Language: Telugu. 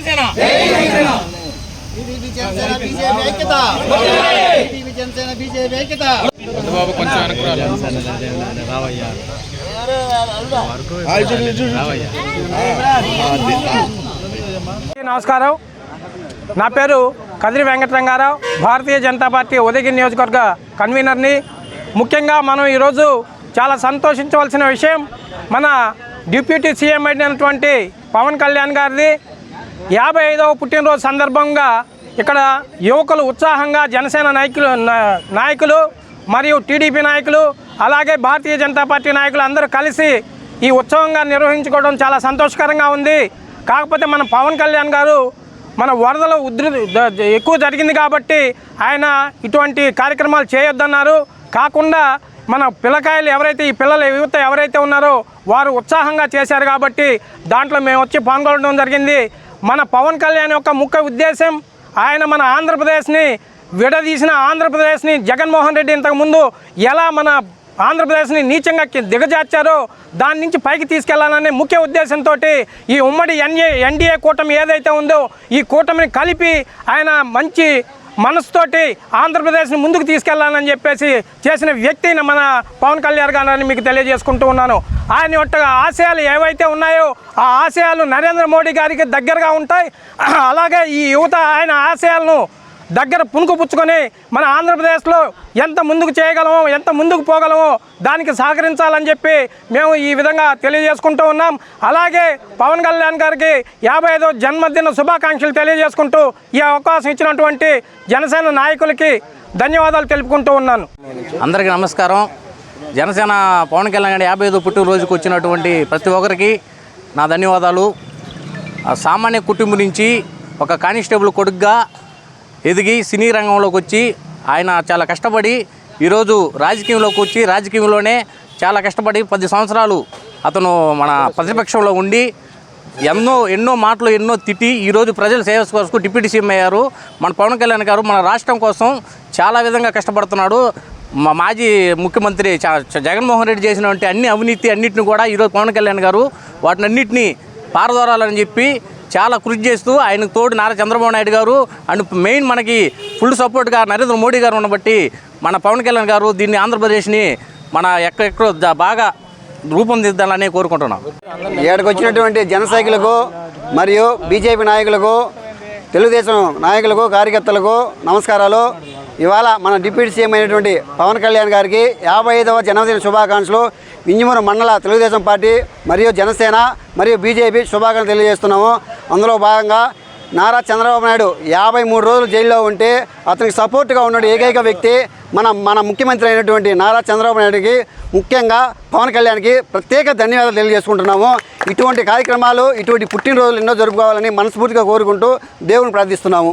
జనసేన కొంచెం నమస్కారం. నా పేరు కదిరి వెంకటరంగారావు. భారతీయ జనతా పార్టీ ఉదయగిరి నియోజకవర్గ కన్వీనర్ని. ముఖ్యంగా మనం ఈరోజు చాలా సంతోషించవలసిన విషయం మన డిప్యూటీ సీఎం అయినటువంటి పవన్ కళ్యాణ్ గారిది. యాభై ఐదవ పుట్టినరోజు సందర్భంగా ఇక్కడ యువకులు ఉత్సాహంగా జనసేన నాయకులు నాయకులు మరియు టీడీపీ నాయకులు అలాగే భారతీయ జనతా పార్టీ నాయకులు అందరూ కలిసి ఈ ఉత్సవంగా నిర్వహించుకోవడం చాలా సంతోషకరంగా ఉంది. కాకపోతే మన పవన్ కళ్యాణ్ గారు మన వరదల ఉధృతి ద- ఎక్కువ జరిగింది కాబట్టి ఆయన ఇటువంటి కార్యక్రమాలు చేయొద్దన్నారు. కాకుండా మన పిల్లకాయలు ఎవరైతే ఈ పిల్లల యువత ఎవరైతే ఉన్నారో వారు ఉత్సాహంగా చేశారు కాబట్టి దాంట్లో మేము వచ్చి పాల్గొనడం జరిగింది. మన పవన్ కళ్యాణ్ యొక్క ముఖ్య ఉద్దేశం ఆయన మన ఆంధ్రప్రదేశ్ని విడదీసిన ఆంధ్రప్రదేశ్ని జగన్మోహన్ రెడ్డి ఇంతకుముందు ఎలా మన ఆంధ్రప్రదేశ్ని నీచంగా దిగజార్చారో దాని నుంచి పైకి తీసుకెళ్ళాలనే ముఖ్య ఉద్దేశంతో ఈ ఉమ్మడి ఎన్ఏ ఎన్డీఏ కూటమి ఏదైతే ఉందో ఈ కూటమిని కలిపి ఆయన మంచి మనసుతోటి ఆంధ్రప్రదేశ్ని ముందుకు తీసుకెళ్ళాలని చెప్పేసి చేసిన వ్యక్తిని మన పవన్ కళ్యాణ్ గారిని మీకు తెలియజేసుకుంటూ ఉన్నాను. ఆయన యొక్క ఆశయాలు ఏవైతే ఉన్నాయో ఆ ఆశయాలు నరేంద్ర మోడీ గారికి దగ్గరగా ఉంటాయి. అలాగే ఈ యువత ఆయన ఆశయాలను దగ్గర పుణుకుపుచ్చుకొని మన ఆంధ్రప్రదేశ్లో ఎంత ముందుకు చేయగలమో ఎంత ముందుకు పోగలమో దానికి సహకరించాలని చెప్పి మేము ఈ విధంగా తెలియజేసుకుంటూ ఉన్నాం. అలాగే పవన్ కళ్యాణ్ గారికి యాభై ఐదో జన్మదిన శుభాకాంక్షలు తెలియజేసుకుంటూ ఈ అవకాశం ఇచ్చినటువంటి జనసేన నాయకులకి ధన్యవాదాలు తెలుపుకుంటూ ఉన్నాను. అందరికీ నమస్కారం. జనసేన పవన్ కళ్యాణ్ గారి యాభై ఐదు పుట్టినరోజుకు వచ్చినటువంటి ప్రతి ఒక్కరికి నా ధన్యవాదాలు. సామాన్య కుటుంబం నుంచి ఒక కానిస్టేబుల్ కొడుగ్గా ఎదిగి సినీ రంగంలోకి వచ్చి ఆయన చాలా కష్టపడి ఈరోజు రాజకీయంలోకి వచ్చి రాజకీయంలోనే చాలా కష్టపడి పది సంవత్సరాలు అతను మన ప్రతిపక్షంలో ఉండి ఎన్నో ఎన్నో మాటలు ఎన్నో తిట్టి ఈరోజు ప్రజల సేవ కోసం డిప్యూటీ సీఎం అయ్యారు. మన పవన్ కళ్యాణ్ గారు మన రాష్ట్రం కోసం చాలా విధంగా కష్టపడుతున్నాడు. మా మాజీ ముఖ్యమంత్రి చ- జగన్మోహన్ రెడ్డి చేసినటువంటి అన్ని అవినీతి అన్నింటిని కూడా ఈరోజు పవన్ కళ్యాణ్ గారు వాటిని అన్నింటినీ పారదోరాలని చెప్పి చాలా కృషి చేస్తూ ఆయనకు తోడు నారా చంద్రబాబు నాయుడు గారు అండ్ మెయిన్ మనకి ఫుల్ సపోర్ట్గా నరేంద్ర మోడీ గారు ఉండబట్టి మన పవన్ కళ్యాణ్ గారు దీన్ని ఆంధ్రప్రదేశ్ని మన ఎక్కడెక్కడో బాగా రూపొందిద్దాలని కోరుకుంటున్నాం. ఏడకు వచ్చినటువంటి జనసైకులకు మరియు బీజేపీ నాయకులకు తెలుగుదేశం నాయకులకు కార్యకర్తలకు నమస్కారాలు. ఇవాళ మన డిప్యూటీ సీఎం అయినటువంటి పవన్ కళ్యాణ్ గారికి యాభై ఐదవ జన్మదిన శుభాకాంక్షలు. వింజమూరు మండల తెలుగుదేశం పార్టీ మరియు జనసేన మరియు బీజేపీ శుభాకాంక్షలు తెలియజేస్తున్నాము. అందులో భాగంగా నారా చంద్రబాబు నాయుడు యాభై మూడు రోజులు జైల్లో ఉంటే అతనికి సపోర్ట్గా ఉన్న ఏకైక వ్యక్తి మన మన ముఖ్యమంత్రి అయినటువంటి నారా చంద్రబాబు నాయుడుకి ముఖ్యంగా పవన్ కళ్యాణ్కి ప్రత్యేక ధన్యవాదాలు తెలియజేసుకుంటున్నాము. ఇటువంటి కార్యక్రమాలు ఇటువంటి పుట్టినరోజులు ఎన్నో జరుపుకోవాలని మనస్ఫూర్తిగా కోరుకుంటూ దేవుని ప్రార్థిస్తున్నాము.